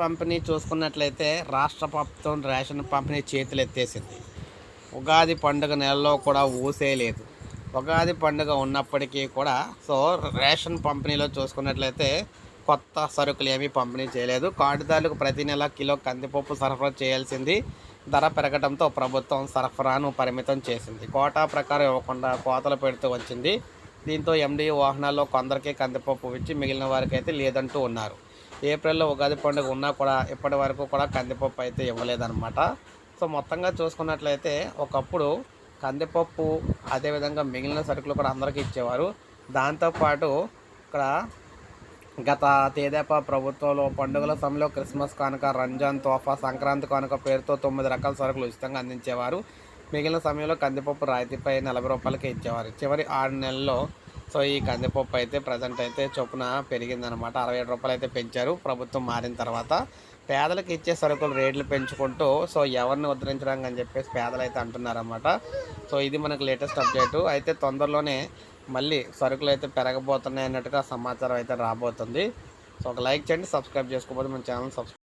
పంపిణీ చూసుకున్నట్లయితే రాష్ట్ర ప్రభుత్వం రేషన్ పంపిణీ చేతులు ఎత్తేసింది. ఉగాది పండుగ నెలలో కూడా ఊసేయలేదు ఉగాది పండుగ ఉన్నప్పటికీ కూడా సో రేషన్ పంపిణీలో చూసుకున్నట్లయితే కొత్త సరుకులు ఏమీ పంపిణీ చేయలేదు. కార్డుదారులకు ప్రతి నెల కిలో కందిపప్పు సరఫరా చేయాల్సింది. ధర పెరగడంతో ప్రభుత్వం సరఫరాను పరిమితం చేసింది. కోటా ప్రకారం ఇవ్వకుండా కోతలు పెడుతూ వచ్చింది. దీంతో ఎండీ వాహనాల్లో కొందరికే కందిపప్పు ఇచ్చి మిగిలిన వారికైతే లేదంటూ ఉన్నారు. ఏప్రిల్లో ఉగాది పండుగ ఉన్నా కూడా ఇప్పటి వరకు కూడా కందిపప్పు అయితే ఇవ్వలేదన్నమాట. సో మొత్తంగా చూసుకున్నట్లయితే ఒకప్పుడు కందిపప్పు అదేవిధంగా మిగిలిన సరుకులు కూడా అందరికీ ఇచ్చేవారు. దాంతోపాటు ఇక్కడ గత తేదేపా ప్రభుత్వంలో పండుగల సమయంలో క్రిస్మస్ కానుక రంజాన్ తోఫా సంక్రాంతి కానుక పేరుతో తొమ్మిది రకాల సరుకులు ఉచితంగా అందించేవారు. మిగిలిన సమయంలో కందిపప్పు రాయితీపై నలభై రూపాయలకి ఇచ్చేవారు. చివరి ఆరు నెలల్లో సో ఈ కందిపప్పు అయితే ప్రజెంట్ అయితే చొప్పున పెరిగిందనమాట అరవై ఏడు రూపాయలు అయితే పెంచారు. ప్రభుత్వం మారిన తర్వాత పేదలకు ఇచ్చే సరుకులు రేట్లు పెంచుకుంటూ సో ఎవరిని ఉద్ధరించడానికి అని చెప్పేసి పేదలు అయితే అంటున్నారన్నమాట. సో ఇది మనకు లేటెస్ట్ అప్డేటు అయితే తొందరలోనే మళ్ళీ సరుకులు అయితే పెరగబోతున్నాయి అన్నట్టుగా సమాచారం అయితే రాబోతుంది. సో ఒక లైక్ చేయండి సబ్స్క్రైబ్ చేసుకోకపోతే మన ఛానల్ సబ్స్క్రైబ్